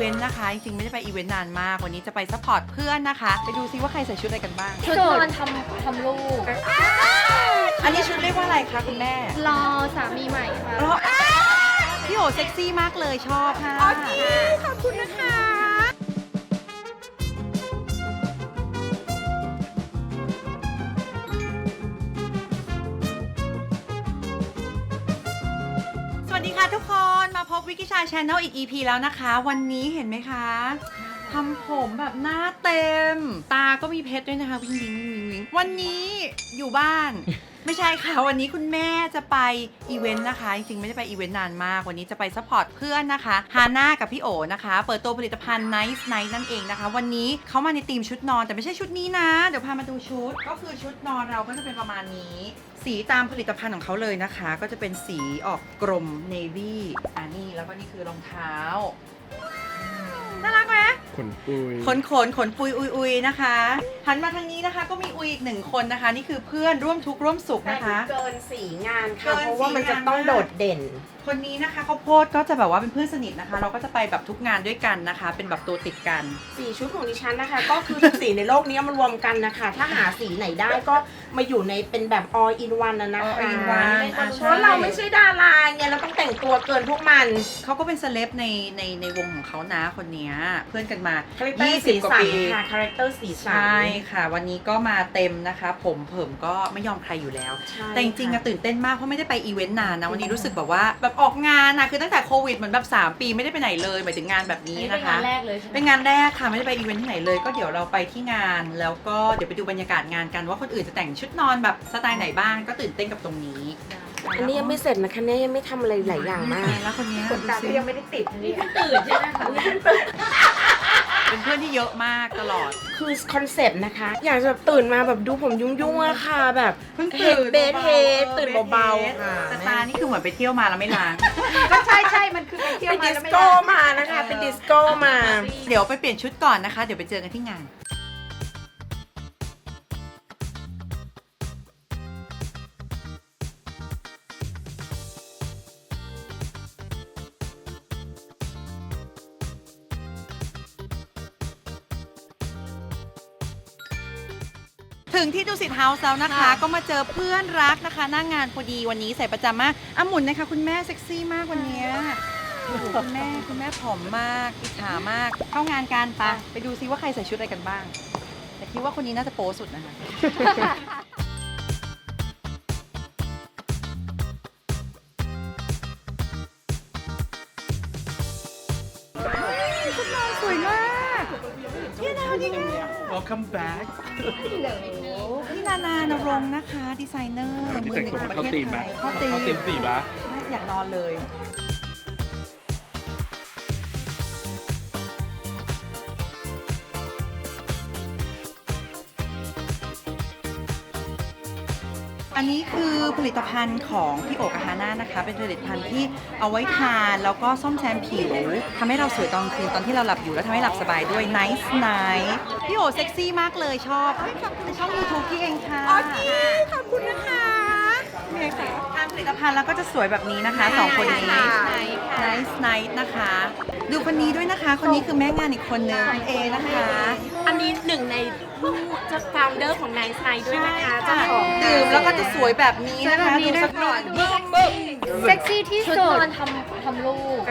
เวนต์นะคะ จริงๆ ไม่ได้ไปอีเวนต์นานมาก วันนี้จะไปซัพพอร์ตเพื่อนนะคะ ไปดูซิว่าใครใส่ชุดอะไรกันบ้าง ชุดนอนทำทำลูกอันนี้ชุดเรียกว่าอะไรคะคุณแม่รอสามีใหม่ค่ะ รอพี่โอเซ็กซี่มากเลยชอบค่ะอ๋อจริงขอบคุณนะคะ ค่ะทุกคนมาพบวิกิชาชาแนลอีก EP แล้วนะคะ วันนี้เห็นไหมคะทำผมแบบหน้าเต็ม ตาก็มีเพชรด้วยนะคะวิงวิงวิงวิงวันนี้อยู่บ้าน ไม่ใช่ค่ะ วันนี้คุณแม่จะไปอีเวนต์นะคะ จริงๆ ไม่ได้ไปอีเวนต์นานมาก วันนี้จะไปซัพพอร์ตเพื่อนนะคะฮาน่ากับพี่โอนะคะ เปิดตัวผลิตภัณฑ์ Nice Night นั่นเองนะคะ วันนี้เขามาในธีมชุดนอนแต่ไม่ใช่ชุดนี้นะ เดี๋ยวพามาดูชุด ก็คือชุดนอนเราก็จะเป็นประมาณนี้ สีตามผลิตภัณฑ์ของเขาเลยนะคะ ก็จะเป็นสีออกกรมเนวี่อ่านี่แล้วก็นี่คือรองเท้าน่ารักไหม ขนปุยขนขนขนปุยอุยอุยนะคะหันมาทางนี้นะคะก็มีอุยอีกหนึ่งคนนะคะ นี่คือเพื่อนร่วมทุกข์ร่วมสุขแต่นะคะ เกินสีงานเกิค่ะนเพราะว่ามันสีจะงานต้องมากโดดเด่น คนนี้นะคะข้าวโพดก็จะแบบว่าเป็นเพื่อนสนิทนะคะ เราก็จะไปแบบทุกงานด้วยกันนะคะ เป็นแบบตัวติดกัน สีชุดของดิฉันนะคะ ก็คือทุกสีในโลกนี้มารวมกันนะคะ ถ้าหาสีไหนได้ก็มาอยู่ในเป็นแบบ all in one นะนะคะ all in one อะใช่ เพราะเราไม่ใช่ดาราไงเราต้องแต่งตัวเกินพวกมัน เขาก็เป็นเซเลบในในในวงของเขานะคนเนี้ยเพื่อนกันมาคาแรคเตอร์สี20กว่าสันปีค่ะคาแรคเตอร์สีสันใช่ค่ะ วันนี้ก็มาเต็มนะคะ ผมเผิมก็ไม่ยอมใครอยู่แล้วใช่แต่จริงๆอะค่ะตื่นเต้นมากเพราะไม่ได้ไปอีเวนต์นานนะวันนี้รู้สึกแบบว่าแบบออกงานนะคือตั้งแต่โควิดเหมือนแบบ 3 ปีไม่ได้ไปไหนเลยหมายถึงงานแบบนี้นี่เป็นนะคะงานแรกเลยใช่ไหมเป็นงานแรกค่ะไม่ได้ไปอีเวนต์ที่ไหนเลย ก็เดี๋ยวเราไปที่งาน แล้วก็เดี๋ยวไปดูบรรยากาศงานกันว่าคนอื่นจะแต่งชุดนอนแบบสไตล์ไหนบ้างก็ตื่นเต้นกับตรงนี้อันนี้ยังไม่เสร็จนะคะเนี่ยยังไม่ทำอะไรหลายอย่างมาก แล้วคนเนี้ยขนตาก็ยังไม่ได้ติดเนี่ยตื่นใช่ไหมคะ เป็นเพื่อนที่เยอะมากตลอด คือคอนเซปต์นะคะ อยากจะตื่นมาแบบดูผมยุ่งๆอะค่ะ แบบเพิ่งเฮตื่ดนเบสเฮดตื่นเบาๆค่ะแต่ตานี่คือเหมือนไปเที่ยวมาแล้วไม่ล้าง ก็ใช่ใช่มันคือไปเที่ยวมาดิสโก้มานะคะ เป็นดิสโก้มา เดี๋ยวไปเปลี่ยนชุดก่อนนะคะ เดี๋ยวไปเจอกันที่งาน ถึงที่ดูสิทเฮาส์แล้วนะคะ ก็มาเจอเพื่อนรักนะคะหน้างงานพอดีวันนี้ใส่ประจำมากอะหมุนนะคะคุณแม่เซ็กซี่มากวันเนี้ยโอ้โหคุณแม่คุณแม่ผอมมากอิจฉามาก เข้างานกันไปไปดูซิว่าใครใส่ชุดอะไรกันบ้าง แต่คิดว่าคนนี้น่าจะโป๊สุดนะคะ Welcome back พี่นานานรงค์นะคะ ดีไซเนอร์มือหนึ่งของประเข้าเทศตีมไหไทมยเข้าตีมเข้าตีมสีปะอยากนอนเลย อันนี้คือผลิตภัณฑ์ของพี่โอกบฮาน่านะคะ เป็นผลิตภัณฑ์ที่เอาไว้ทานแล้วก็ซ่อมแซมผิวทำให้เราสวยตอนกลางคืนตอนที่เราหลับอยู่แล้วทำให้หลับสบายด้วย Nice Night พี่โอเซ็กซี่มากเลยชอบในช่อง YouTube พี่เองค่ะอ๋อจริงขอบคุณนะคะนี่ค่ะทานผลิตภัณฑ์แล้วก็จะสวยแบบนี้นะคะสองคนนี้ Nice Night นะคะ ดูคนนี้ด้วยนะคะ คนนี้คือแม่งานอีกคนนึงคุณเอนะคะ อันนี้หนึ่งใน ผู้จะฟาวเดอร์ของ Nice Night ด้วยนะคะเจ้าของดื่มแล้วก็จะสวยแบบนี้นะคะดูสักหน่อยเซ็กซี่ที่สุดชุดนอนทำทำลูก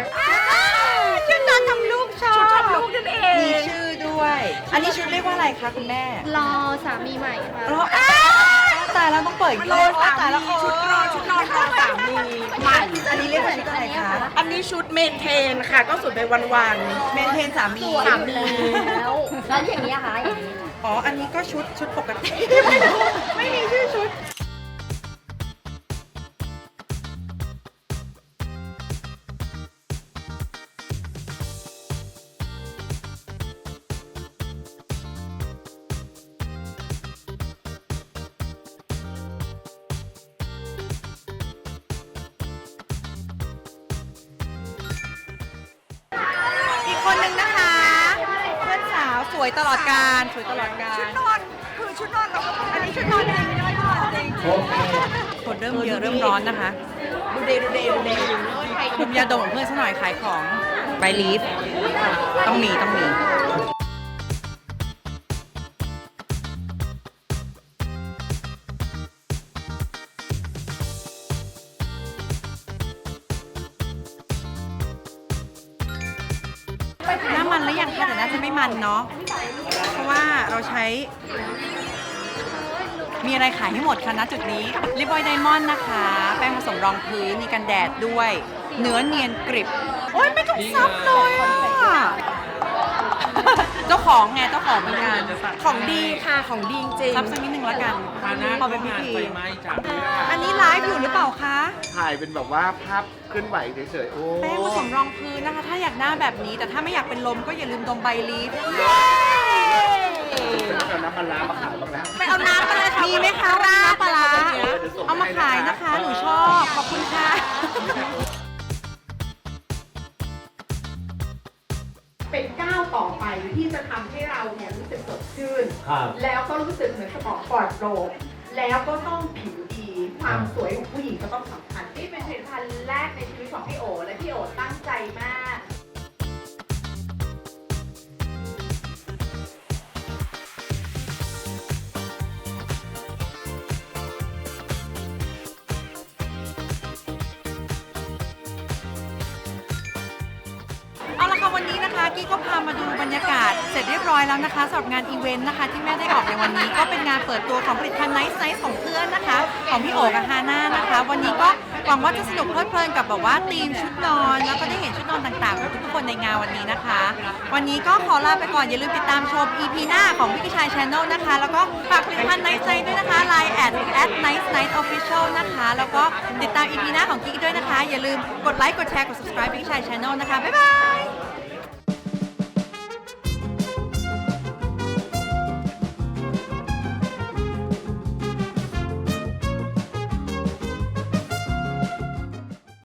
ชุดนอนทำลูกชอบชุดทำลูกนั่นเองมีชื่อด้วย อันนี้ชุดเรียกว่าอะไรคะคุณแม่ รอสามีใหม่ค่ะรออ้าวตายแล้วต้องเปิดอีกรรออบสาตายมีแล้วชุดรอชุดนอนรอสามีใหม่อันนี้เรียกว่าชุดอะไรคะอันนี้ชุดเมนเทนค่ะ ก็สุดไปวันเมนเทนสามีๆสามีแล้วแล้วอย่างนี้อะคะอย่างนี้ อ๋อ อันนี้ก็ชุดชุดปกติ ไม่มีชื่อชุด อีกคนนึงนะคะ สาวสวยตลอดการสวยตลอดการ ชุดนอนคือชุดนอนเราอันนี้ชุดนอนจริงไม่ได้ชุดนอนจริงคนเริ่มเยอะเริ่มร้อนนะคะ ดูเดดูเดดูเดดมยาดมของเพื่อนสักหน่อยขายของไปลีฟต้องมีต้องมี น้ามันแล้วยังคะแต่น่าจะไม่มันเนาะ เพราะว่าเราใช้ มีอะไรขายให้หมดคะณจุดนี้ลิบอยไดมอนด์นะคะ แป้งผสมรองพื้นมีกันแดดด้วย เนื้อเนียนกริบ โอ้ยไม่ถูกซับเลยอะ เจ้าของไงเจ้าของเหมือนกันของดีค่ะของดีจริงซับสักนิดหนึ่งแล้วกันฮาน่าพอเป็นพิธีไฟไหม้จ้ะอันนี้ไลฟ์อยู่หรือเปล่าคะถ่ายเป็นแบบว่าภาพเคลื่อนไหวเฉยๆโอ้แป้งผสมรองพื้นนะคะ ถ้าอยากหน้าแบบนี้ แต่ถ้าไม่อยากเป็นลมก็อย่าลืมดมใบลีฟเอาน้ำปลาร้ามาขายบ้างแล้วไปเอาน้ำมาเลยค่ะมีไหมคะร้านปลาร้าเอามาขายนะคะหนูชอบขอบคุณค่ะ เป็นก้าวต่อไปที่จะทำให้เราเนี่ยรู้สึกสดชื่น ครับ แล้วก็รู้สึกเหมือนสมองปลอดโปร่งแล้วก็ต้องผิวดี ความสวยของผู้หญิงก็ต้องสำคัญนี่เป็นผลิตภัณฑ์แรกในชีวิตของพี่โอ และพี่โอตั้งใจมาก ค่ะวันนี้นะคะกี้ก็พามาดูบรรยากาศเสร็จเรียบร้อยแล้วนะคะสำหรับงานอีเวนต์นะคะ ที่แม่ได้ออกในวันนี้ก็เป็นงานเปิดตัวของผลิตภัณฑ์ไนท์ไนท์ของเพื่อนนะคะ ของพี่โอกับฮาน่านะคะ วันนี้ก็ หวังว่าจะสนุกเพลิดเพลินกับแบบว่าธีมชุดนอน แล้วก็ได้เห็นชุดนอนต่างๆของทุกคนในงานวันนี้นะคะ วันนี้ก็ขอลาไปก่อน อย่าลืมติดตามชม EP หน้าของพี่กิชายชาแนลนะคะ แล้วก็ฝากผลิตภัณฑ์ไนท์ไนท์ด้วยนะคะ Line at at night night official นะคะ แล้วก็ติดตาม EP หน้าของกิ๊กด้วยนะคะ อย่าลืมกดไลค์กดแชร์กด subscribe วิกิชายชาแนลนะคะบ๊ายบาย